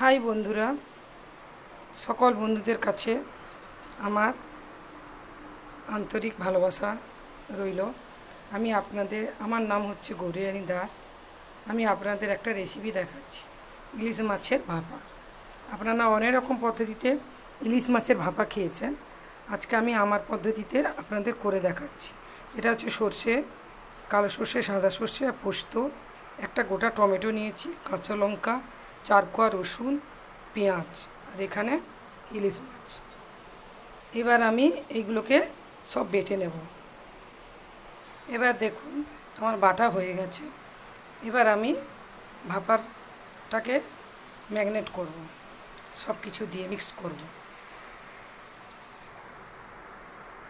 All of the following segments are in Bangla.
হাই বন্ধুরা, সকল বন্ধুদের কাছে আমার আন্তরিক ভালোবাসা রইল। আমি আপনাদের, আমার নাম হচ্ছে গৌরিরানী দাস। আমি আপনাদের একটা রেসিপি দেখাচ্ছি, ইলিশ মাছের ভাপা। আপনারা অনেক রকম পদ্ধতিতে ইলিশ মাছের ভাপা খেয়েছেন। আজকে আমি আমার পদ্ধতিতে আপনাদের করে দেখাচ্ছি। এটা হচ্ছে সর্ষে, কালো সর্ষে, সাদা সর্ষে আর পোস্ত। একটা গোটা টমেটো নিয়েছি, কাঁচা লঙ্কা চার কোয়া রসুন, পেঁয়াজ আর এখানে ইলিশ মাছ। এবার আমি এইগুলোকে সব বেটে নেব। এবার দেখুন আমার বাটা হয়ে গেছে। এবার আমি ভাপারটাকে ম্যাগনেট করব। সব কিছু দিয়ে মিক্স করব।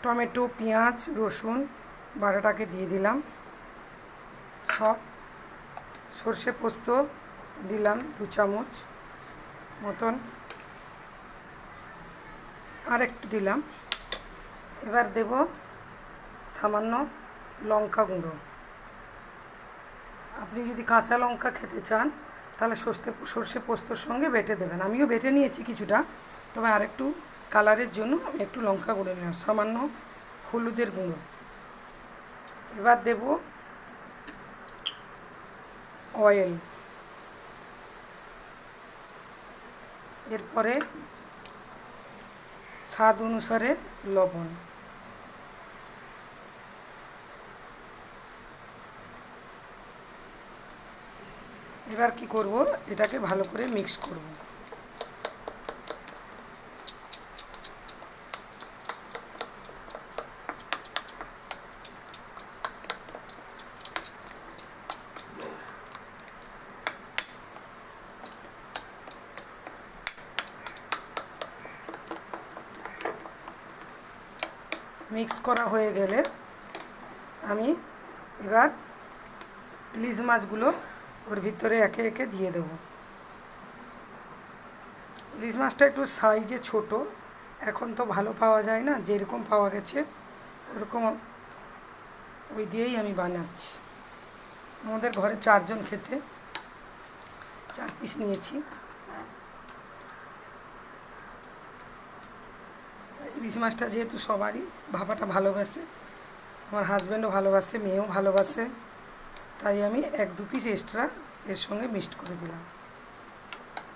টমেটো, পেঁয়াজ, রসুন বাটাটাকে দিয়ে দিলাম। সব সর্ষে পোস্ত দিলাম দু চামচ মতন। আর একটু দিলাম। এবার দেব সামান্য লঙ্কা গুঁড়ো। আপনি যদি কাঁচা লঙ্কা খেতে চান, তাহলে সর্ষে সর্ষে পোস্তর সঙ্গে বেটে দেবেন। আমিও বেটে নিয়েছি কিছুটা, তবে আর একটু কালারের জন্য আমি একটু লঙ্কা গুঁড়ো নিলাম, সামান্য হলুদের গুঁড়ো। এবার দেব অয়েল। এরপরে স্বাদ অনুসারে লবণ। এবার কি করব? এটাকে ভালো করে মিক্স করব। মিক্স করা হয়ে গেলে আমি এবার ইলিশ মাছগুলো ওর ভিতরে একে একে দিয়ে দেবো। ইলিশ মাছটা একটু সাইজে ছোট, এখন তো ভালো পাওয়া যায় না, যেরকম পাওয়া গেছে ওরকম ওই দিয়েই আমি বানাচ্ছি। আমাদের ঘরে চারজন খেতে চার পিস নিয়েছি। ইলিশ মাছটা যেহেতু সবারই ভাপাটা ভালোবাসে, আমার হাজব্যান্ডও ভালোবাসে, মেয়েও ভালোবাসে, তাই আমি এক দু পিস এক্সট্রা এর সঙ্গে মিক্সড করে দিলাম।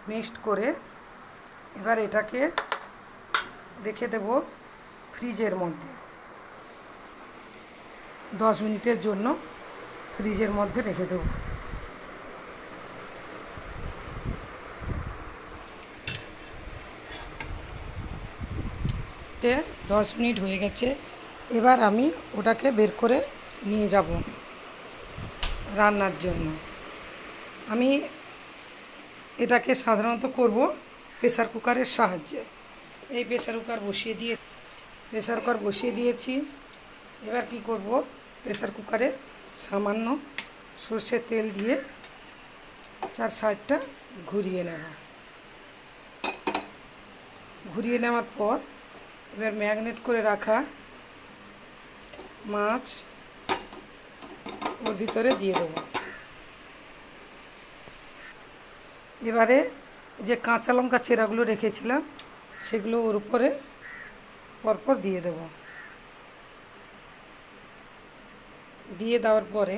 মিক্সড করে এবার এটাকে রেখে দেব ফ্রিজের মধ্যে। দশ মিনিটের জন্য ফ্রিজের মধ্যে রেখে দেবো। দশ মিনিট হয়ে গেছে, এবার আমি ওটাকে বের করে নিয়ে যাব রান্নার জন্য। আমি এটাকে সাধারণত করব প্রেসার কুকারের সাহায্যে। এই প্রেসার কুকার বসিয়ে দিয়ে, প্রেসার কুকার বসিয়ে দিয়েছি। এবার কি করব? প্রেসার কুকারে সামান্য সর্ষের তেল দিয়ে চার সাইডটা ঘুরিয়ে নেব। ঘুরিয়ে নেওয়ার পর এবার ম্যাগনেট করে রাখা মাছ ওর ভিতরে দিয়ে দেবো। এবারে যে কাঁচা লঙ্কা চেরাগুলো রেখেছিলাম, সেগুলো ওর উপরে পরপর দিয়ে দেব। দিয়ে দেওয়ার পরে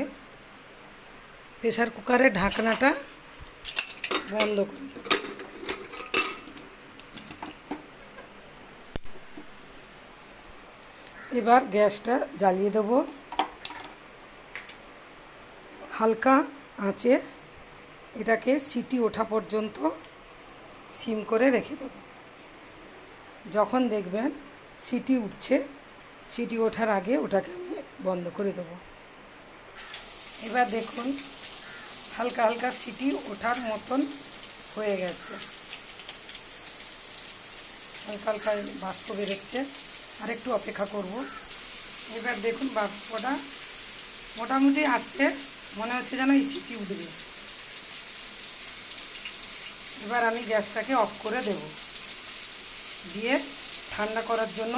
প্রেসার কুকারের ঢাকনাটা বন্ধ করে দেবো। এবার গ্যাসটা জ্বালিয়ে দেব। হালকা আঁচে এটাকে সিটি ওঠা পর্যন্ত সিম করে রেখে দেব। যখন দেখবেন সিটি উঠছে, সিটি ওঠার আগে ওটাকে আমি বন্ধ করে দেব। এবার দেখুন, হালকা হালকা সিটি ওঠার মতন হয়ে গেছে। হালকা হালকা বাষ্প বেরোচ্ছে। আর একটু অপেক্ষা করব। এবার দেখুন বাষ্পটা মোটামুটি আসতে মনে হচ্ছে যেন এই সিটি উঠবে এবার আমি গ্যাসটাকে অফ করে দেব। দিয়ে ঠান্ডা করার জন্য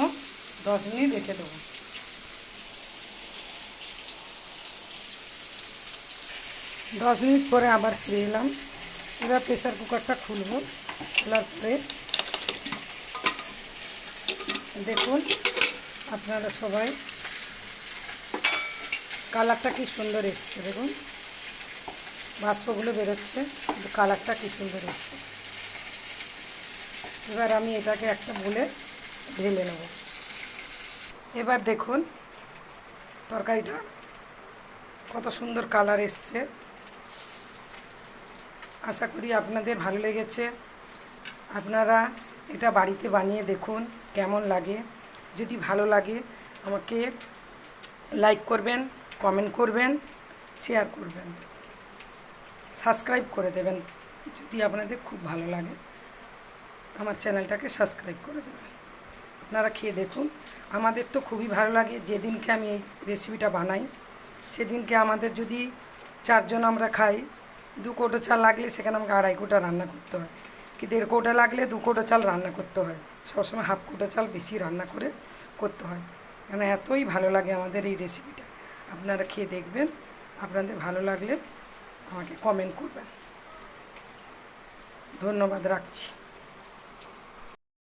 দশ মিনিট রেখে দেবো। দশ মিনিট পরে আবার ফিরে এলাম। এবার প্রেসার কুকারটা খুলব। খোলার পরে দেখুন আপনারা সবাই কালারটা কি সুন্দর এসছে, দেখুন। বাষ্পগুলো বেরোচ্ছে কালারটা কি সুন্দর এসছে। এবার আমি এটাকে একটা বলে ঢেলে নেব। এবার দেখুন তরকারিটা কত সুন্দর কালার এসছে। আশা করি আপনাদের ভালো লেগেছে। আপনারা এটা বাড়িতে বানিয়ে দেখুন, কেমন লাগে। যদি ভালো লাগে, আমাকে লাইক করবেন কমেন্ট করবেন শেয়ার করবেন। সাবস্ক্রাইব করে দেবেন, যদি আপনাদের খুব ভালো লাগে, আমার চ্যানেলটাকে সাবস্ক্রাইব করে দেবেন। আপনারা খেয়ে দেখুন। আমাদের তো খুবই ভালো লাগে, যেদিনকে আমি এই রেসিপিটা বানাই, সেদিনকে আমাদের যদি চারজন আমরা খাই, দু কোটো চাল লাগলে সেখানে আমাকে আড়াই কোটা রান্না করতে হয়। কি দেড় কোটা লাগলে দু কোটা চাল রান্না করতে হয়। সবসময় হাফ কোটা চাল বেশি রান্না করে করতে হয়। কেন এতই ভালো লাগে আমাদের এই রেসিপিটা আপনারা খেয়ে দেখবেন, আপনাদের ভালো লাগলে আমাকে কমেন্ট করবেন। ধন্যবাদ, রাখছি।